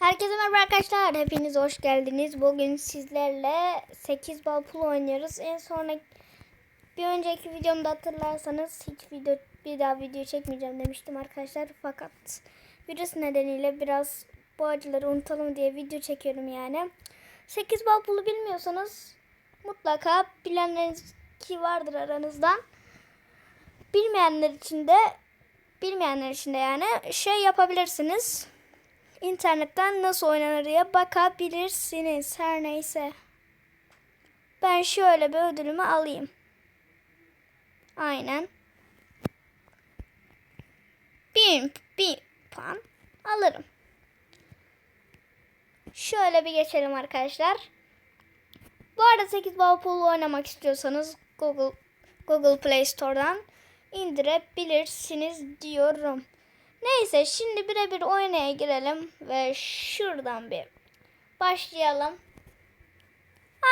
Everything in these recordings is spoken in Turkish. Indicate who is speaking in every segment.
Speaker 1: Herkese merhaba arkadaşlar. Hepiniz hoş geldiniz. Bugün sizlerle 8 bal pul oynuyoruz. En sonra bir önceki videomda hatırlarsanız hiç video bir daha video çekmeyeceğim demiştim arkadaşlar. Fakat virüs nedeniyle biraz bu acıları unutalım diye video çekiyorum yani. 8 bal pulu bilmiyorsanız mutlaka bilenleriniz ki vardır aranızdan. Bilmeyenler için de bilmeyenler için de yani şey yapabilirsiniz. İnternetten nasıl oynanır diye bakabilirsiniz. Her neyse. Ben şöyle bir ödülümü alayım. Aynen. Bin, bin puan alırım. Şöyle bir geçelim arkadaşlar. Bu arada 8 bal pulu oynamak istiyorsanız Google Google Play Store'dan indirebilirsiniz diyorum. Neyse şimdi birebir oynaya girelim ve şuradan bir başlayalım.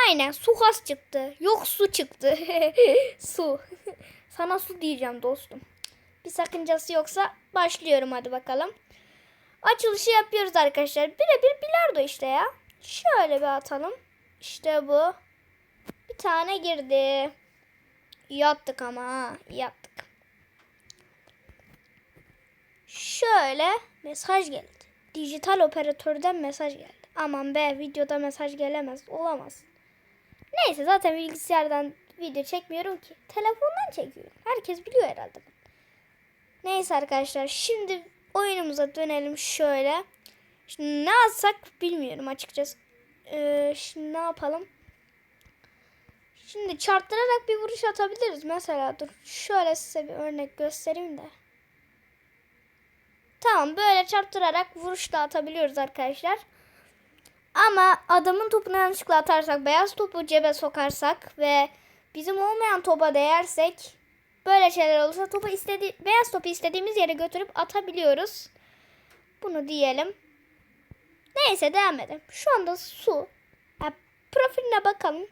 Speaker 1: Aynen su has çıktı. Yok su çıktı. su. Sana su diyeceğim dostum. Bir sakıncası yoksa başlıyorum hadi bakalım. Açılışı yapıyoruz arkadaşlar. Birebir bilardo işte ya. Şöyle bir atalım. İşte bu. Bir tane girdi. Yattık ama ha. Yattık. Şöyle mesaj geldi. Dijital operatörden mesaj geldi. Aman be videoda mesaj gelemez. Olamaz. Neyse zaten bilgisayardan video çekmiyorum ki. Telefondan çekiyorum. Herkes biliyor herhalde. Neyse arkadaşlar şimdi oyunumuza dönelim şöyle. Şimdi ne alsak bilmiyorum açıkçası. Ee, şimdi ne yapalım? Şimdi çarptırarak bir vuruş atabiliriz. Mesela dur şöyle size bir örnek göstereyim de. Tamam böyle çarptırarak vuruş da atabiliyoruz arkadaşlar. Ama adamın topunu yanlışlıkla atarsak, beyaz topu cebe sokarsak ve bizim olmayan topa değersek böyle şeyler olursa topu istedi beyaz topu istediğimiz yere götürüp atabiliyoruz. Bunu diyelim. Neyse devam edelim. Şu anda su. Ya, profiline bakalım.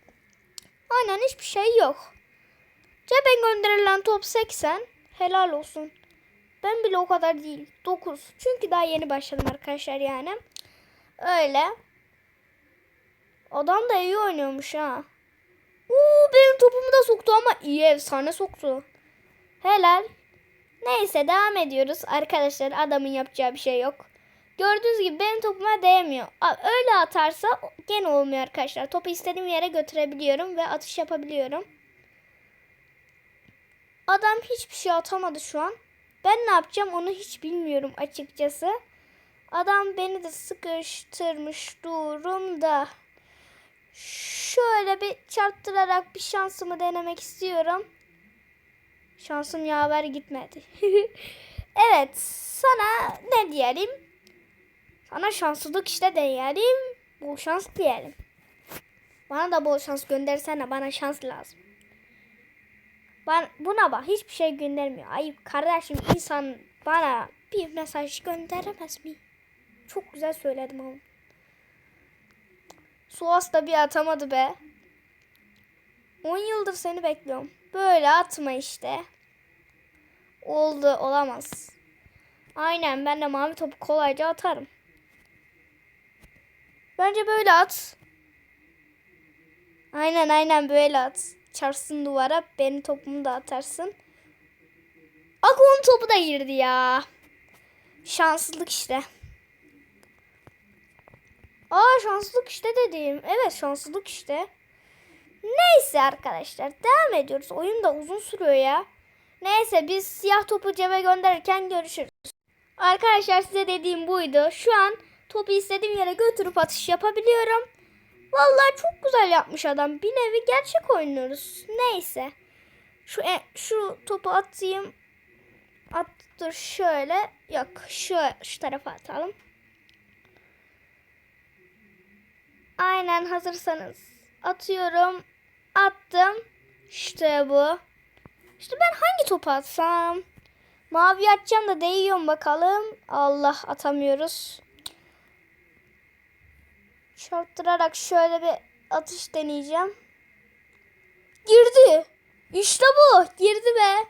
Speaker 1: Aynen hiçbir şey yok. Cebe gönderilen top 80. Helal olsun. Ben bile o kadar değil. 9. Çünkü daha yeni başladım arkadaşlar yani. Öyle. Adam da iyi oynuyormuş ha. Uuu benim topumu da soktu ama iyi efsane soktu. Helal. Neyse devam ediyoruz. Arkadaşlar adamın yapacağı bir şey yok. Gördüğünüz gibi benim topuma değmiyor. Öyle atarsa gene olmuyor arkadaşlar. Topu istediğim yere götürebiliyorum ve atış yapabiliyorum. Adam hiçbir şey atamadı şu an. Ben ne yapacağım onu hiç bilmiyorum açıkçası. Adam beni de sıkıştırmış durumda. Şöyle bir çarptırarak bir şansımı denemek istiyorum. Şansım yaver gitmedi. evet sana ne diyelim? Sana şanslılık işte diyelim. Bol şans diyelim. Bana da bol şans göndersene bana şans lazım. Ben buna bak hiçbir şey göndermiyor. Ayıp kardeşim insan bana bir mesaj gönderemez mi? Çok güzel söyledim ama. Suas da bir atamadı be. 10 yıldır seni bekliyorum. Böyle atma işte. Oldu olamaz. Aynen ben de mavi topu kolayca atarım. Bence böyle at. Aynen aynen böyle at çarpsın duvara. Benim topumu da atarsın. Akon topu da girdi ya. Şanslılık işte. Aa şanslılık işte dedim. Evet şanslılık işte. Neyse arkadaşlar devam ediyoruz. Oyun da uzun sürüyor ya. Neyse biz siyah topu cebe gönderirken görüşürüz. Arkadaşlar size dediğim buydu. Şu an topu istediğim yere götürüp atış yapabiliyorum. Vallahi çok güzel yapmış adam. Bir nevi gerçek oynuyoruz. Neyse. Şu e, şu topu atayım. Attır şöyle. Yok şu şu tarafa atalım. Aynen hazırsanız. Atıyorum. Attım. İşte bu. İşte ben hangi topu atsam? Mavi atacağım da değiyor bakalım. Allah atamıyoruz çarptırarak şöyle bir atış deneyeceğim. Girdi. İşte bu. Girdi be.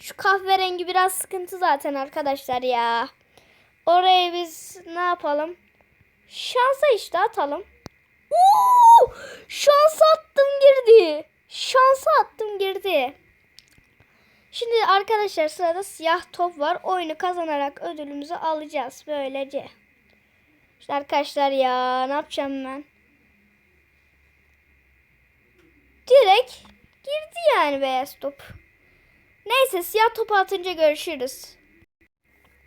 Speaker 1: Şu kahverengi biraz sıkıntı zaten arkadaşlar ya. Oraya biz ne yapalım? Şansa işte atalım. Oo! Şansa attım girdi. Şansa attım girdi. Şimdi arkadaşlar sırada siyah top var. Oyunu kazanarak ödülümüzü alacağız böylece. İşte arkadaşlar ya ne yapacağım ben? Direkt girdi yani beyaz top. Neyse siyah topu atınca görüşürüz.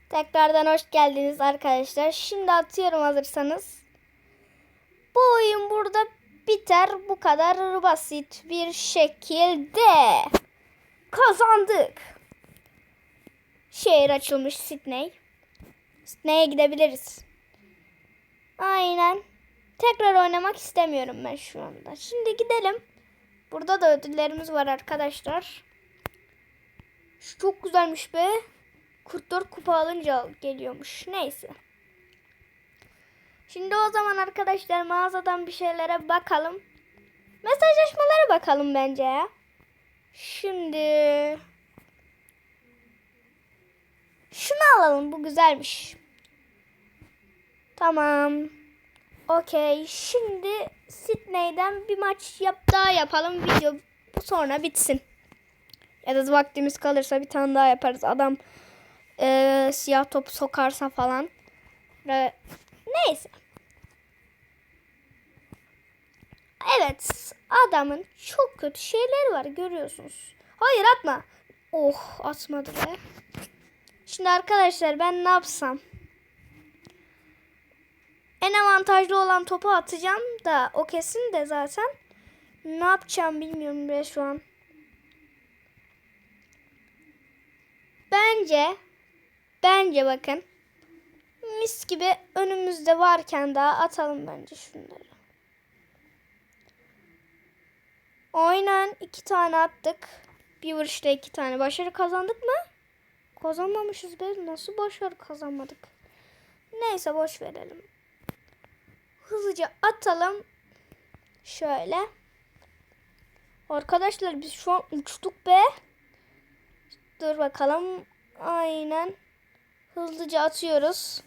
Speaker 1: Tekrardan hoş geldiniz arkadaşlar. Şimdi atıyorum hazırsanız. Bu oyun burada biter. Bu kadar basit bir şekilde kazandık. Şehir açılmış Sydney. Sydney'e gidebiliriz. Aynen. Tekrar oynamak istemiyorum ben şu anda. Şimdi gidelim. Burada da ödüllerimiz var arkadaşlar. Şu çok güzelmiş be. 44 kupa alınca geliyormuş. Neyse. Şimdi o zaman arkadaşlar mağazadan bir şeylere bakalım. Mesajlaşmalara bakalım bence ya. Şimdi şunu alalım. Bu güzelmiş. Tamam. Okey. Şimdi Sydney'den bir maç yap daha yapalım. Video bu sonra bitsin. Ya da vaktimiz kalırsa bir tane daha yaparız. Adam eee, siyah top sokarsa falan. Ve neyse. Evet. Adamın çok kötü şeyleri var görüyorsunuz. Hayır atma. Oh atmadı be. Şimdi arkadaşlar ben ne yapsam? En avantajlı olan topu atacağım da o kesin de zaten. Ne yapacağım bilmiyorum be şu an. Bence bence bakın mis gibi önümüzde varken daha atalım bence şunları. Aynen iki tane attık. Bir vuruşta iki tane. Başarı kazandık mı? Kazanmamışız be. Nasıl başarı kazanmadık? Neyse boş verelim. Hızlıca atalım. Şöyle. Arkadaşlar biz şu an uçtuk be. Dur bakalım. Aynen. Hızlıca atıyoruz.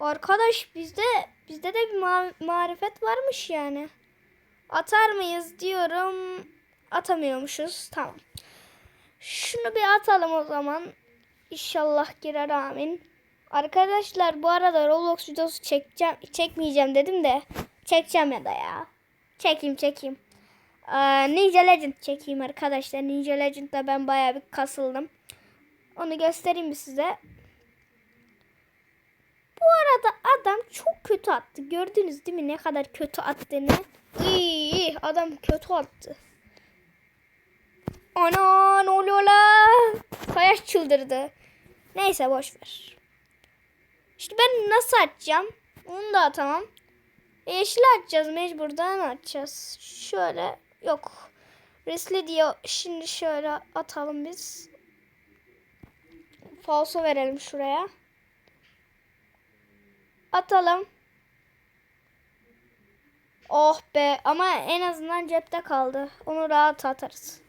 Speaker 1: Arkadaş bizde bizde de bir ma- marifet varmış yani. Atar mıyız diyorum. Atamıyormuşuz. Tamam. Şunu bir atalım o zaman. İnşallah girer amin. Arkadaşlar bu arada Roblox videosu çekeceğim, çekmeyeceğim dedim de çekeceğim ya da ya. Çekeyim çekeyim. Ee, Ninja Legend çekeyim arkadaşlar. Ninja Legend'da ben bayağı bir kasıldım. Onu göstereyim size? Bu arada adam çok kötü attı. Gördünüz değil mi ne kadar kötü attığını? İyi, adam kötü attı. Ana ne oluyor lan? Sayaç çıldırdı. Neyse boş ver. İşte ben nasıl atacağım? Onu da atamam. Yeşil atacağız mecburdan atacağız. Şöyle yok. Resli diye şimdi şöyle atalım biz. Falso verelim şuraya. Atalım. Oh be ama en azından cepte kaldı. Onu rahat atarız.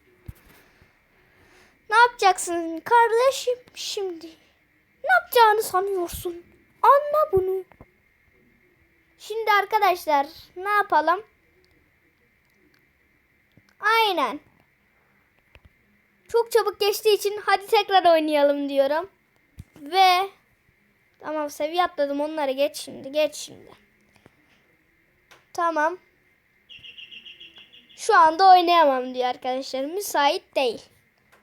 Speaker 1: Ne yapacaksın kardeşim şimdi? Ne yapacağını sanıyorsun? Anla bunu. Şimdi arkadaşlar ne yapalım? Aynen. Çok çabuk geçtiği için hadi tekrar oynayalım diyorum. Ve tamam seviye atladım onları geç şimdi geç şimdi. Tamam. Şu anda oynayamam diyor arkadaşlar. Müsait değil.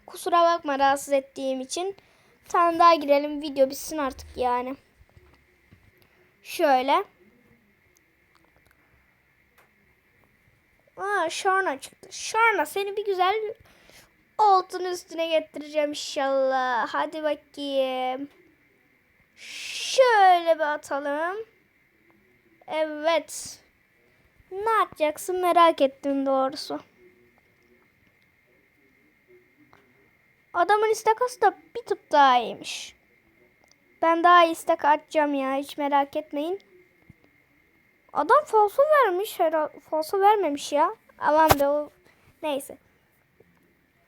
Speaker 1: Kusura bakma rahatsız ettiğim için. Bir tane daha girelim. Video bitsin artık yani. Şöyle. Aa Sharna çıktı. Sharna seni bir güzel altın üstüne getireceğim inşallah. Hadi bakayım. Şöyle bir atalım. Evet. Ne yapacaksın merak ettim doğrusu. Adamın istakası da bir tık daha iyiymiş. Ben daha istek atacağım ya hiç merak etmeyin. Adam falso vermiş. Falso vermemiş ya. Aman be o. Neyse.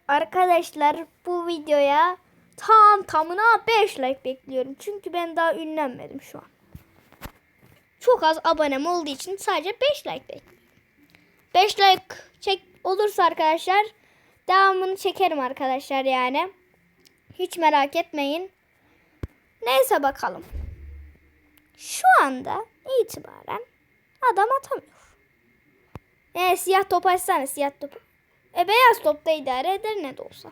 Speaker 1: Arkadaşlar bu videoya tam tamına 5 like bekliyorum. Çünkü ben daha ünlenmedim şu an. çok az abonem olduğu için sadece 5 like bekliyorum. 5 like çek olursa arkadaşlar devamını çekerim arkadaşlar yani. Hiç merak etmeyin. Neyse bakalım. Şu anda itibaren adam atamıyor. E siyah top açsana siyah topu. E beyaz top da idare eder ne de olsa.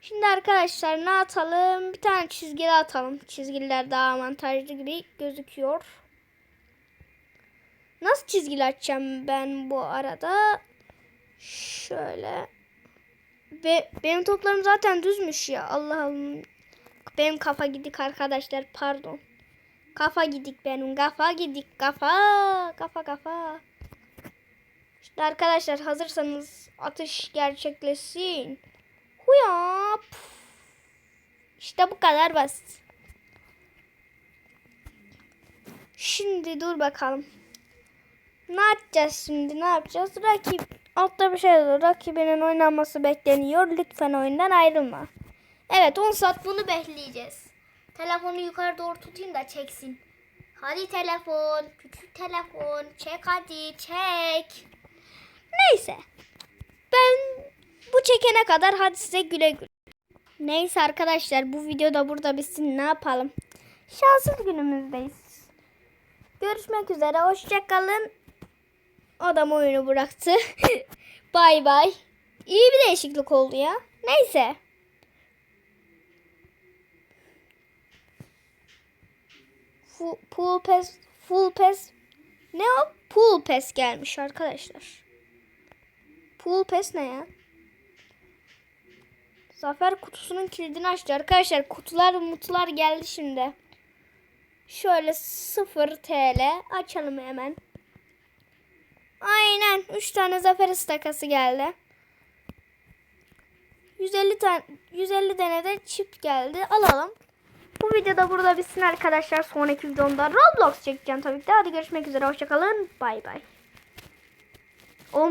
Speaker 1: Şimdi arkadaşlar ne atalım? Bir tane çizgili atalım. Çizgiler daha avantajlı gibi gözüküyor. Nasıl çizgili açacağım ben bu arada? Şöyle. Ve benim toplarım zaten düzmüş ya. Allah Allah. Benim kafa gidik arkadaşlar. Pardon. Kafa gidik benim. Kafa gidik. Kafa. Kafa kafa. İşte arkadaşlar hazırsanız atış gerçekleşsin. Huyap. İşte bu kadar basit. Şimdi dur bakalım. Ne yapacağız şimdi? Ne yapacağız? Rakip altta bir şey yazıyor. Rakibinin oynanması bekleniyor. Lütfen oyundan ayrılma. Evet 10 saat bunu bekleyeceğiz. Telefonu yukarı doğru tutayım da çeksin. Hadi telefon, küçük telefon, çek hadi, çek. Neyse. Ben bu çekene kadar hadi size güle güle. Neyse arkadaşlar bu videoda burada bitsin. Ne yapalım? Şanssız günümüzdeyiz. Görüşmek üzere. Hoşçakalın. Adam oyunu bıraktı. bay bay. İyi bir değişiklik oldu ya. Neyse. Full, full pass, full pass. Ne o? Pool pass gelmiş arkadaşlar. Pool pass ne ya? Zafer kutusunun kilidini açtı arkadaşlar. Kutular mutlar geldi şimdi. Şöyle 0 TL açalım hemen. Aynen 3 tane zafer istakası geldi. 150 tane 150 tane de çip geldi. Alalım. Bu videoda burada bitsin arkadaşlar. Sonraki videomda Roblox çekeceğim tabii ki de. Hadi görüşmek üzere. Hoşçakalın. Bay bay. My